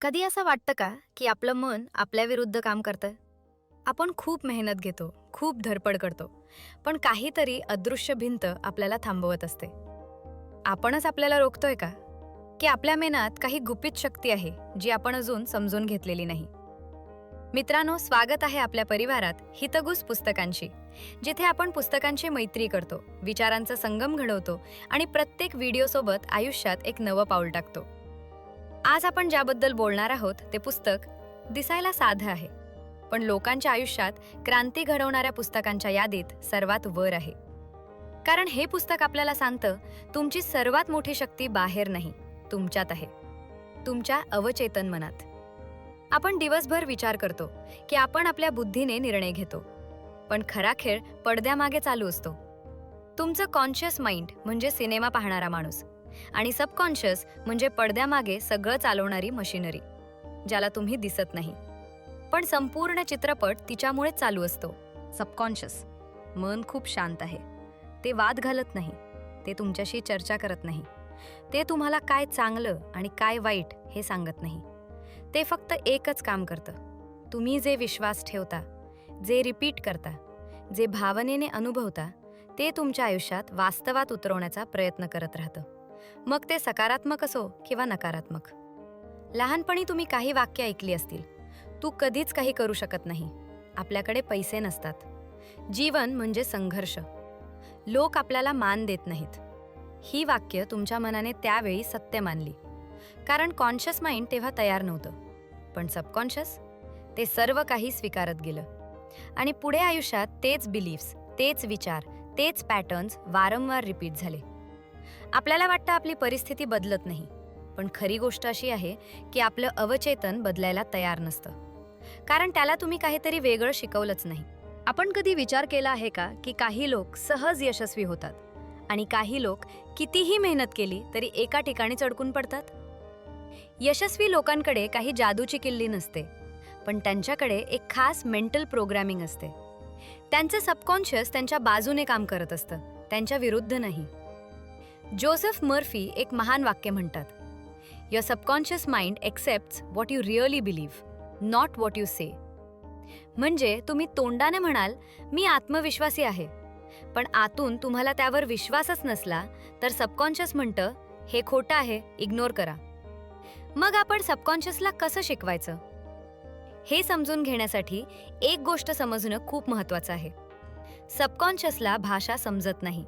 कधी असं वाटतं का की आपलं मन आपल्या विरुद्ध काम करतं? आपण खूप मेहनत घेतो खूप धडपड करतो पण काहीतरी अदृश्य भिंत आपल्याला थांबवत असते. आपणच आपल्याला रोखतोय का? की आपल्या मेनात काही गुपित शक्ती आहे जी आपण अजून समजून घेतलेली नाही. मित्रांनो स्वागत आहे आपल्या परिवारात हितगुज पुस्तकांशी जिथे आपण पुस्तकांची मैत्री करतो विचारांचा संगम घडवतो आणि प्रत्येक व्हिडिओसोबत आयुष्यात एक नवं पाऊल टाकतो. आज आपण ज्याबद्दल बोलणार आहोत ते पुस्तक दिसायला साधं आहे पण लोकांच्या आयुष्यात क्रांती घडवणाऱ्या पुस्तकांच्या यादीत सर्वात वर आहे. कारण हे पुस्तक आपल्याला सांगतं तुमची सर्वात मोठी शक्ती बाहेर नाही तुमच्यात आहे तुमच्या अवचेतन मनात. आपण दिवसभर विचार करतो की आपण आपल्या बुद्धीने निर्णय घेतो पण खरा खेळ पडद्यामागे चालू असतो. तुमचं कॉन्शियस माइंड म्हणजे सिनेमा पाहणारा माणूस आणि सबकॉन्शियस म्हणजे पडद्यामागे सगळं चालवणारी मशिनरी ज्याला तुम्ही दिसत नाही. पण संपूर्ण चित्रपट तिच्यामुळेच चालू असतो. सबकॉन्शियस. मन खूप शांत आहे. ते वाद घालत नाही. ते तुमच्याशी चर्चा करत नाही. ते तुम्हाला काय चांगलं आणि काय वाईट हे सांगत नाही. ते फक्त एकच काम करतं. तुम्ही जे विश्वास ठेवता जे रिपीट करता जे भावनेने अनुभवता ते तुमच्या आयुष्यात वास्तवात उतरवण्याचा प्रयत्न करत राहतं. मग ते सकारात्मक असो किंवा नकारात्मक. लहानपणी तुम्ही काही वाक्य ऐकली असतील. तू कधीच काही करू शकत नाही. आपल्याकडे पैसे नसतात. जीवन म्हणजे संघर्ष. लोक आपल्याला मान देत नाहीत. ही वाक्य तुमच्या मनाने त्यावेळी सत्य मानली. कारण कॉन्शियस माइंड तेव्हा तयार नव्हतं. पण सबकॉन्शियस? ते सर्व काही स्वीकारत गेलं. आणि पुढे आयुष्यात तेच बिलीफ्स तेच विचार तेच पॅटर्न्स वारंवार रिपीट झाले. आपल्याला वाटतं आपली परिस्थिती बदलत नाही. पण खरी गोष्ट अशी आहे की आपलं अवचेतन बदलायला तयार नसतं. कारण त्याला तुम्ही काहीतरी वेगळं शिकवलंच नाही. आपण कधी विचार केला आहे का की काही लोक सहज यशस्वी होतात? आणि काही लोक कितीही मेहनत केली तरी एका ठिकाणी चडकून पडतात? यशस्वी लोकांकडे काही जादूची किल्ली नसते पण त्यांच्याकडे एक खास मेंटल प्रोग्रॅमिंग असते. त्यांचं सबकॉन्शियस त्यांच्या बाजूने काम करत असतं त्यांच्या विरुद्ध नाही. जोसेफ मर्फी एक महान वाक्य म्हणतात your subconscious mind accept what you really believe not what you say म्हणजे तुम्ही तोंडाने म्हणाल मी आत्मविश्वासी आहे. पण आतून तुम्हाला त्यावर विश्वासच नसला तर सबकॉन्शियस म्हणतं हे खोटं आहे इग्नोर करा. मग आपण सबकॉन्शियसला कसं शिकवायचं? हे समजून घेण्यासाठी एक गोष्ट समजणं खूप महत्वाचं आहे. सबकॉन्शियसला भाषा समजत नाही.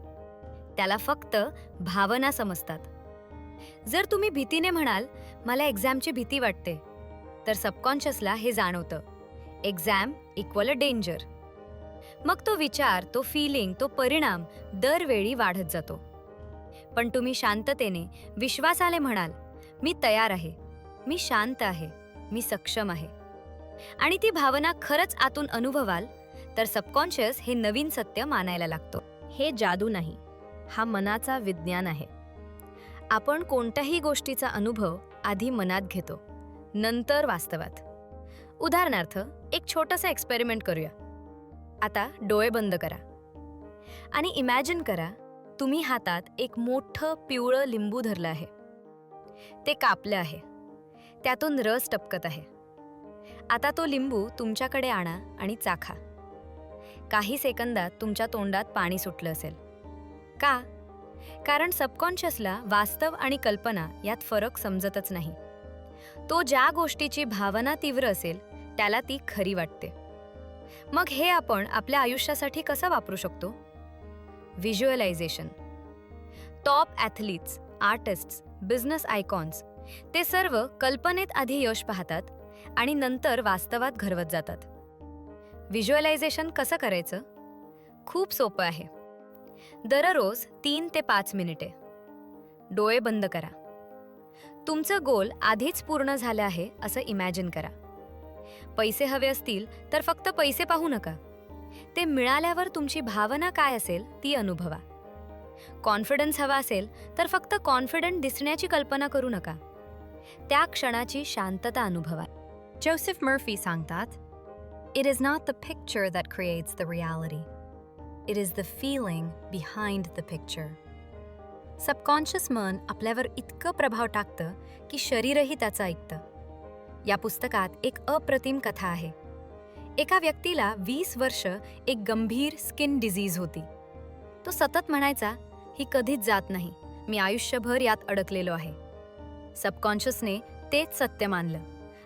त्याला फक्त भावना समजतात. जर तुम्ही भीतीने म्हणाल मला एक्झामची भीती वाटते तर सबकॉन्शियसला हे जाणवतं. एक्झाम इक्वल अ डेंजर मग तो विचार तो फिलिंग तो परिणाम दरवेळी वाढत जातो. पण तुम्ही शांततेने विश्वासाने म्हणाल मी तयार आहे. मी शांत आहे. मी सक्षम आहे. आणि ती भावना खरंच आतून अनुभवाल तर सबकॉन्शियस हे नवीन सत्य मानायला लागतो. हे जादू नाही. हा मनाचा विज्ञान आहे. आपण कोणत्याही गोष्टीचा अनुभव आधी मनात घेतो नंतर वास्तवात. उदाहरणार्थ एक छोटंसं एक्सपेरिमेंट करूया. आता डोळे बंद करा. आणि इमॅजिन करा तुम्ही हातात एक मोठं पिवळं लिंबू धरलं आहे. ते कापलं आहे. त्यातून रस टपकत आहे. आता तो लिंबू तुमच्याकडे आणा आणि चाखा. काही सेकंदात तुमच्या तोंडात पाणी सुटलं असेल. का? कारण सबकॉन्शियसला वास्तव आणि कल्पना यात फरक समजतच नाही. तो ज्या गोष्टीची भावना तीव्र असेल त्याला ती खरी वाटते. मग हे आपण आपल्या आयुष्यासाठी कसं वापरू शकतो? Visualisation top athletes artists business icons ते सर्व कल्पनेत आधी यश पाहतात आणि नंतर वास्तवात घरवत जातात. व्हिज्युअलायझेशन कसं करायचं? खूप सोपं आहे. दररोज तीन ते पाच मिनिटे. डोळे बंद करा. तुमचं गोल आधीच पूर्ण झालं आहे असं इमॅजिन करा. पैसे हवे असतील तर फक्त पैसे पाहू नका. ते मिळाल्यावर तुमची भावना काय असेल ती अनुभवा. कॉन्फिडन्स हवा असेल तर फक्त कॉन्फिडंट दिसण्याची कल्पना करू नका. त्या क्षणाची शांतता अनुभवा. जोसेफ मर्फी सांगतात it is not the picture that creates the reality It is the feeling behind the picture subconscious मन आपल्यावर इतकं प्रभाव टाकतं की शरीरही त्याचं ऐकतं. या पुस्तकात एक अप्रतिम कथा आहे. एका व्यक्तीला वीस वर्ष एक गंभीर स्किन डिझीज होती. तो सतत म्हणायचा ही कधीच जात नाही. मी आयुष्यभर यात अडकलेलो आहे. सबकॉन्शियसने तेच सत्य मानलं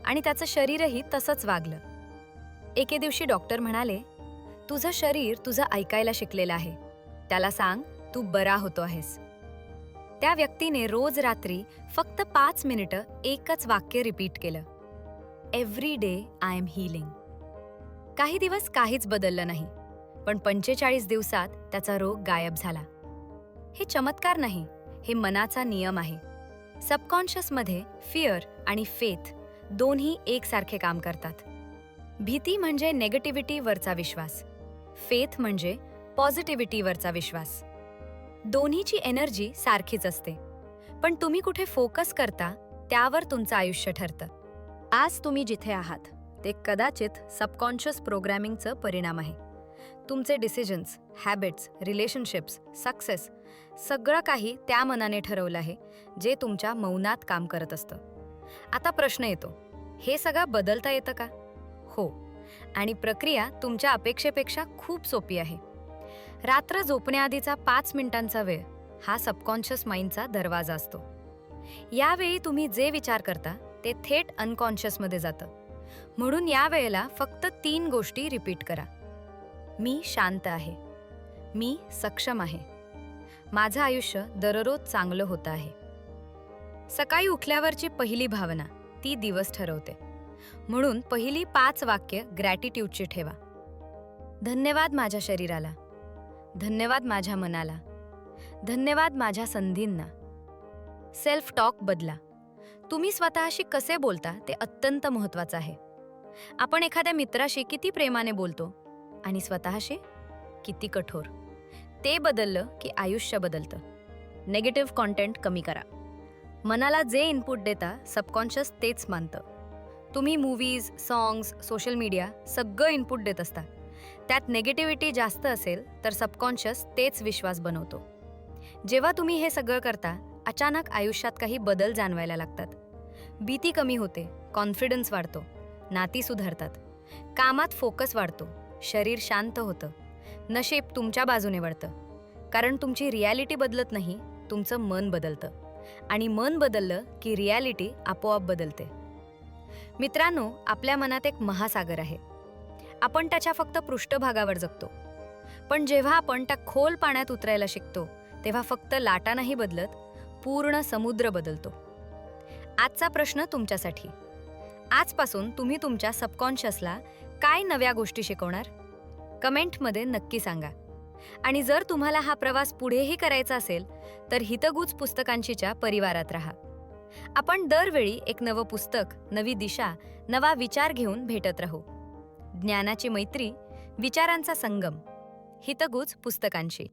आणि त्याचं शरीरही तसंच वागलं. एके दिवशी डॉक्टर म्हणाले तुझं शरीर तुझं ऐकायला शिकलेलं आहे. त्याला सांग तू बरा होतो आहेस. त्या व्यक्तीने रोज रात्री फक्त पाच मिनिटं एकच वाक्य रिपीट केलं. Every day I am healing काही दिवस काहीच बदललं नाही पण पंचेचाळीस दिवसात त्याचा रोग गायब झाला. हे चमत्कार नाही हे मनाचा नियम आहे. सबकॉन्शियसमध्ये फिअर आणि फेथ दोन्ही एकसारखे काम करतात. भीती म्हणजे नेगेटिव्हिटीवरचा विश्वास. फेथ म्हणजे पॉझिटिव्हिटीवरचा विश्वास. दोन्हीची एनर्जी सारखीच असते. पण तुम्ही कुठे फोकस करता त्यावर तुमचं आयुष्य ठरतं. आज तुम्ही जिथे आहात ते कदाचित सबकॉन्शियस प्रोग्रॅमिंगचं परिणाम आहे. तुमचे डिसिजन्स हॅबिट्स रिलेशनशिप्स सक्सेस सगळं काही त्या मनाने ठरवलं आहे जे तुमच्या मौनात काम करत असतं. आता प्रश्न येतो हे सगळं बदलता येतं का? हो आणि प्रक्रिया तुमच्या अपेक्षेपेक्षा खूप सोपी आहे. रात्र झोपण्याआधीचा पाच मिनिटांचा वेळ हा सबकॉन्शियस माइंडचा दरवाजा असतो. यावेळी तुम्ही जे विचार करता ते थेट अनकॉन्शियसमध्ये जातं. म्हणून या वेळेला फक्त तीन गोष्टी रिपीट करा. मी शांत आहे. मी सक्षम आहे. माझं आयुष्य दररोज चांगलं होतं आहे. सकाळी उठल्यावरची पहिली भावना ती दिवस ठरवते. म्हणून पहिली पाच वाक्य ग्रॅटिट्यूडची ठेवा. धन्यवाद माझ्या शरीराला. धन्यवाद माझ्या मनाला. धन्यवाद माझ्या संधींना. सेल्फ टॉक बदला. तुम्ही स्वतःशी कसे बोलता ते अत्यंत महत्त्वाचं आहे. आपण एखाद्या मित्राशी किती प्रेमाने बोलतो आणि स्वतःशी किती कठोर. ते बदललं की आयुष्य बदलतं. नेगेटिव्ह कॉन्टेंट कमी करा. मनाला जे इनपुट देता सबकॉन्शियस तेच मानतं. तुम्ही मूवीज सॉंग्स सोशल मीडिया सगळं इनपुट देत असता त्यात नेगेटिव्हिटी जास्त असेल तर सबकॉन्शियस तेच विश्वास बनवतो. जेव्हा तुम्ही हे सगळं करता अचानक आयुष्यात काही बदल जाणवायला लागतात. भीती कमी होते कॉन्फिडन्स वाढतो नाती सुधारतात कामात फोकस वाढतो शरीर शांत होतं नशेब तुमच्या बाजूने वळतं. कारण तुमची रियालिटी बदलत नाही तुमचं मन बदलतं. आणि मन बदललं की रियालिटी आपोआप बदलते. मित्रांनो आपल्या मनात एक महासागर आहे. आपण त्याच्या फक्त पृष्ठभागावर जगतो. पण जेव्हा आपण त्या खोल पाण्यात उतरायला शिकतो तेव्हा फक्त लाटा नाही बदलत पूर्ण समुद्र बदलतो. आजचा प्रश्न तुमच्यासाठी. आजपासून तुम्ही तुमच्या सबकॉन्शियसला काय नव्या गोष्टी शिकवणार? कमेंटमध्ये नक्की सांगा. आणि जर तुम्हाला हा प्रवास पुढेही करायचा असेल तर हितगुज पुस्तकांशीच्या परिवारात राहा. आपण दरवेळी एक नवं पुस्तक नवी दिशा नवा विचार घेऊन भेटत राहू. ज्ञानाची मैत्री विचारांचा संगम. हितगुज पुस्तकांशी.